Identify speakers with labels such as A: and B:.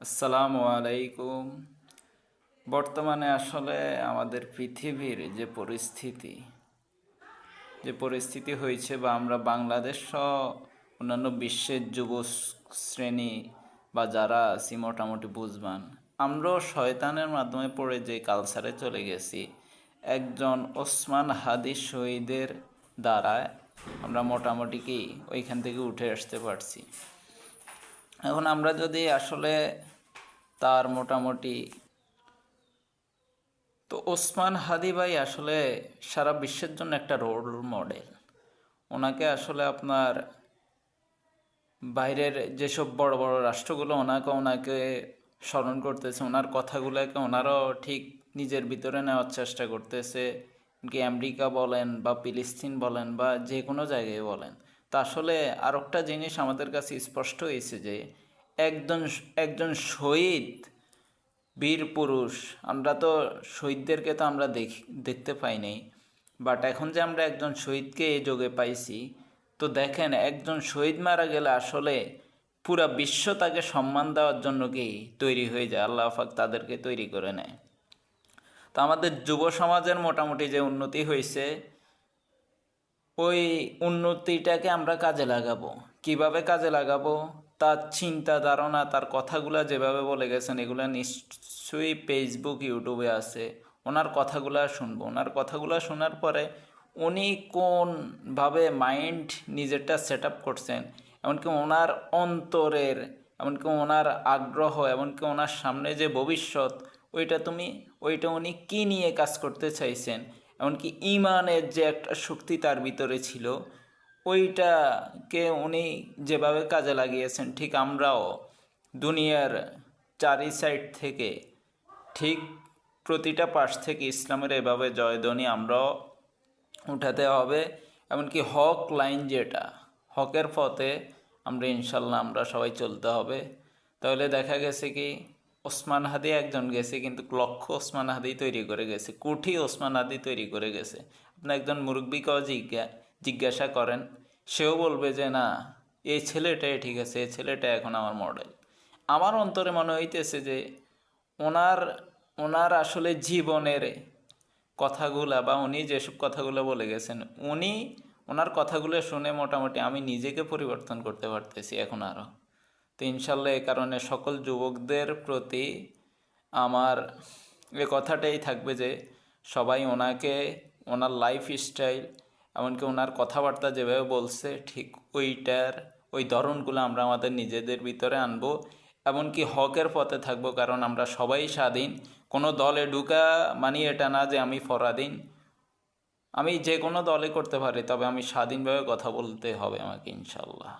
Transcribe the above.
A: আসসালামু আলাইকুম। বর্তমানে আসলে আমাদের পৃথিবীর যে পরিস্থিতি যে পরিস্থিতি হয়েছে বা আমরা বাংলাদেশ সহ অন্যান্য বিশ্বের যুব শ্রেণি বা যারা আছি মোটামুটি বুঝবান, আমরাও শয়তানের মাধ্যমে পড়ে যে কালচারে চলে গেছি। একজন ওসমান হাদি শহীদের দ্বারা আমরা মোটামুটি কি ওইখান থেকে উঠে আসতে পারছি। এখন আমরা যদি আসলে তার মোটামুটি তো ওসমান হাদি ভাই আসলে সারা বিশ্বের জন্য একটা রোল মডেল ওনাকে আসলে আপনার বাইরের যেসব বড় বড় রাষ্ট্রগুলো ওনাকে ওনাকে স্মরণ করতেছে, ওনার কথাগুলোকে ওনারাও ঠিক নিজের ভিতরে নেওয়ার চেষ্টা করতেছে। আমেরিকা বলেন বা ফিলিস্তিন বলেন বা যে কোনো জায়গায় বলেন। তা আসলে আর একটা জিনিস আমাদের কাছে স্পষ্ট হয়েছে যে একজন একজন শহীদ বীর পুরুষ, আমরা তো শহীদদেরকে তো আমরা দেখ, দেখতে পাই নাই। বাট এখন যে আমরা একজন শহীদকে এই যোগে পাইছি, তো দেখেন একজন শহীদ মারা গেলে আসলে পুরা বিশ্ব তাকে সম্মান দেওয়ার জন্য কি তৈরি হয়ে যায়? আল্লাহ পাক তাদেরকে তৈরি করে নেয়। তো আমাদের যুব সমাজের মোটামুটি যে উন্নতি হয়েছে ওই উন্নতিটাকে আমরা কাজে লাগাবো। কীভাবে কাজে লাগাবো? তার চিন্তা ধারণা, তার কথাগুলো যেভাবে বলে গেছেন, এগুলো নিশ্চয়ই ফেসবুক ইউটিউবে আছে। ওনার কথাগুলো শুনব। ওনার কথাগুলো শোনার পরে উনি কোনভাবে মাইন্ড নিজেরটা সেট আপ করছেন, এমনকি ওনার অন্তরের, এমনকি ওনার আগ্রহ, এমনকি ওনার সামনে যে ভবিষ্যৎ, ওইটা তুমি, ওইটা উনি কী নিয়ে কাজ করতে চাইছেন? এমনকি ইমানের যে একটা শক্তি তার ভিতরে ছিল, ওইটাকে উনি যেভাবে কাজে লাগিয়েছেন, ঠিক আমরাও দুনিয়ার চারি সাইড থেকে ঠিক প্রতিটা পাশ থেকে ইসলামের এভাবে জয়ধ্বনি আমরাও উঠাতে হবে। এমনকি হক লাইন যেটা, হকের পথে আমরা ইনশাল্লাহ আমরা সবাই চলতে হবে। তাহলে দেখা গেছে কি ওসমান হাদি একজন গেছে, কিন্তু লক্ষ ওসমান হাদি তৈরি করে গেছে, কোটি ওসমান হাদি তৈরি করে গেছে। আপনি একজন মুরব্বীকেও জিজ্ঞা, জিজ্ঞাসা করেন, সেও বলবে যে, না এই ছেলেটাই ঠিক আছে এই ছেলেটা এখন আমার মডেল আমার অন্তরে মনে হইতেছে যে, ওনার ওনার আসলে জীবনের কথাগুলা বা উনি যেসব কথাগুলো বলে গেছেন, উনি, ওনার কথাগুলো শুনে মোটামুটি আমি নিজেকে পরিবর্তন করতে পারতেছি এখন আরও তো ইনশাল্লাহ এ কারণে সকল যুবকদের প্রতি আমার এ কথাটাই থাকবে যে সবাই ওনাকে, ওনার লাইফ স্টাইল এমনকি ওনার কথাবার্তা যেভাবে বলছে, ঠিক ওইটার, ওই ধরনগুলো আমরা আমাদের নিজেদের ভিতরে আনব। এমনকি হকের পথে থাকব, কারণ আমরা সবাই স্বাধীন। কোনো দলে ঢুকা মানি এটা না যে আমি ফরাদিন আমি যে কোনো দলে করতে পারি, তবে আমি স্বাধীনভাবে কথা বলতে হবে আমাকে ইনশাল্লাহ।